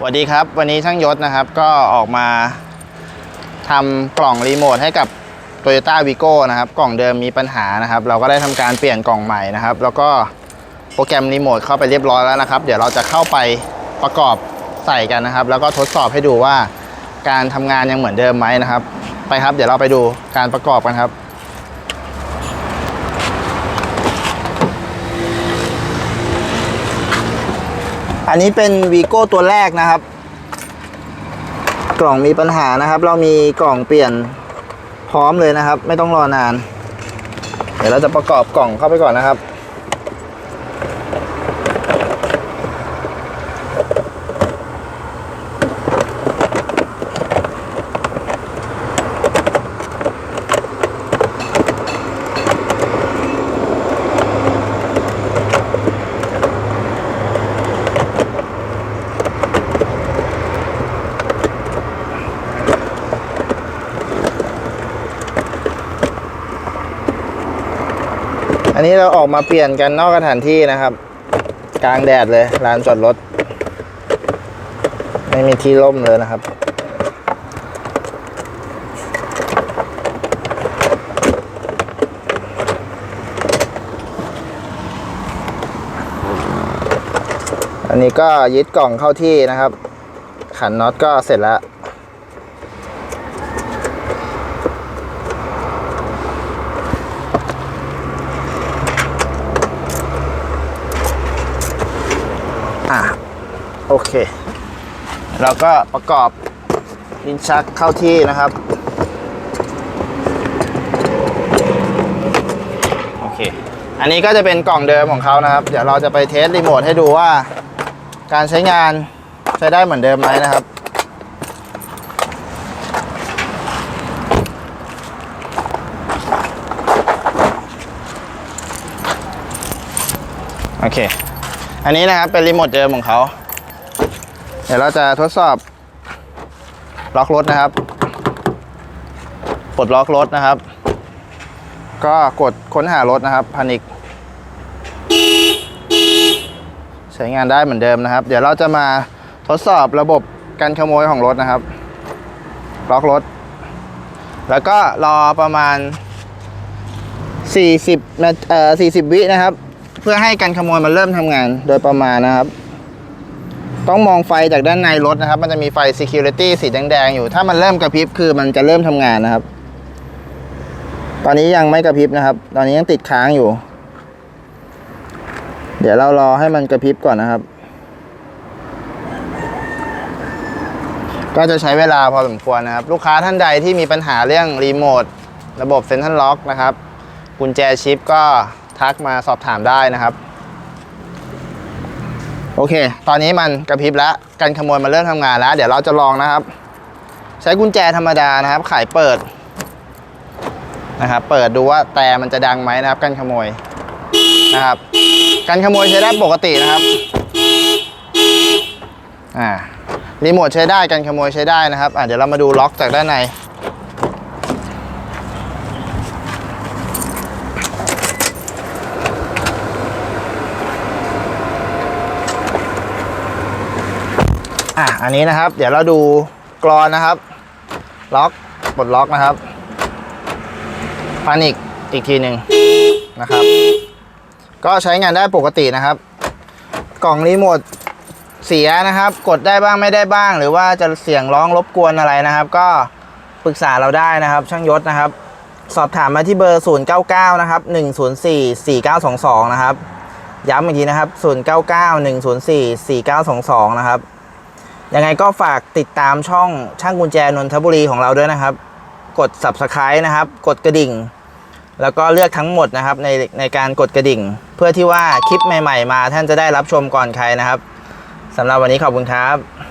สวัสดีครับ วันนี้ช่างยศนะครับก็ออกมาทำกล่องรีโมทให้กับ Toyota Vigo นะครับกล่องเดิมมีปัญหานะครับ เราก็ได้ทำการเปลี่ยนกล่องใหม่นะครับ แล้วก็โปรแกรมรีโมทเข้าไปเรียบร้อยแล้วนะครับ เดี๋ยวเราจะเข้าไปประกอบใส่กันนะครับ แล้วก็ทดสอบให้ดูว่าการทำงานยังเหมือนเดิมไหมนะครับ ไปครับ เดี๋ยวเราไปดูการประกอบกันครับ อันนี้เป็นวีโก้ตัวแรกนะครับ กล่องมีปัญหานะครับ เรามีกล่องเปลี่ยนพร้อมเลยนะครับ ไม่ต้องรอนาน เดี๋ยวเราจะประกอบกล่องเข้าไปก่อนนะครับ อันนี้เราออกมาเปลี่ยนกันนอกสถานที่นะครับ กลางแดดเลยลานจอดรถ ไม่มีที่ร่มเลยนะครับอันนี้ก็ยึดกล่องเข้าที่นะครับ ขันน็อตก็เสร็จแล้ว โอเค เราก็ประกอบลิ้นชักเข้าที่นะครับ โอเค อันนี้ก็จะเป็นกล่องเดิมของเขานะครับ เดี๋ยวเราจะไปเทสรีโมทให้ดูว่าการใช้งานใช้ได้เหมือนเดิมไหมนะครับโอเค อันนี้นะครับเป็นรีโมทเดิมของเขา เดี๋ยวเราจะทดสอบล็อกรถนะครับ ปลดล็อกรถนะครับ ก็กดค้นหารถนะครับพานิกใช้งานได้เหมือนเดิมนะครับ เดี๋ยวเราจะมาทดสอบระบบการขโมยของรถนะครับ ล็อกรถ แล้วก็รอประมาณ 40นาเอ่อ40 วินะครับ เพื่อให้การขโมยมันเริ่มทำงานโดยประมาณนะครับ ต้องมองไฟจากด้านในรถนะครับ มันจะมีไฟ security สีแดงๆอยู่ ถ้ามันเริ่มกระพริบคือมันจะเริ่มทำงานนะครับ ตอนนี้ยังไม่กระพริบนะครับ ตอนนี้ยังติดค้างอยู่ เดี๋ยวเรารอให้มันกระพริบก่อนนะครับ ก็จะใช้เวลาพอสมควรนะครับ ลูกค้าท่านใดที่มีปัญหาเรื่องรีโมทระบบเซ็นทรัลล็อกนะครับกุญแจชิปก็ทักมาสอบถามได้นะครับ โอเค ตอนนี้มันกระพริบแล้วการขโมยมันเริ่มทำงานแล้ว เดี๋ยวเราจะลองนะครับ ใช้กุญแจธรรมดานะครับ ไขเปิดนะครับ เปิดดูว่าแต่มันจะดังไหมนะครับการขโมยนะครับการขโมยใช้ได้ปกตินะครับอ่ารีโมทใช้ได้การขโมยใช้ได้นะครับอะเดี๋ยวเรามาดูล็อกจากด้านใน อะอันนี้นะครับ เดี๋ยวเราดูกรอนนะครับ ล็อกปลดล็อกนะครับพานิกอีกทีหนึ่งนะครับ ก็ใช้งานได้ปกตินะครับ กล่องรีโมทเสียนะครับ กดได้บ้างไม่ได้บ้าง หรือว่าจะเสียงร้องรบกวนอะไรนะครับ ก็ปรึกษาเราได้นะครับ ช่างยศนะครับ สอบถามมาที่เบอร์ 099 นะครับ 104 4922 นะครับ ย้ำอีกทีนะครับ 099 104 4922 นะครับ ยังไงก็ฝากติดตามช่องช่างกุญแจนนทบุรีของเราด้วยนะครับ กด subscribe นะครับ กดกระดิ่ง แล้วก็เลือกทั้งหมดนะครับในในการกดกระดิ่ง เพื่อที่ว่าคลิปใหม่ ๆ มาท่านจะได้รับชมก่อนใครนะครับสำหรับวันนี้ขอบคุณครับ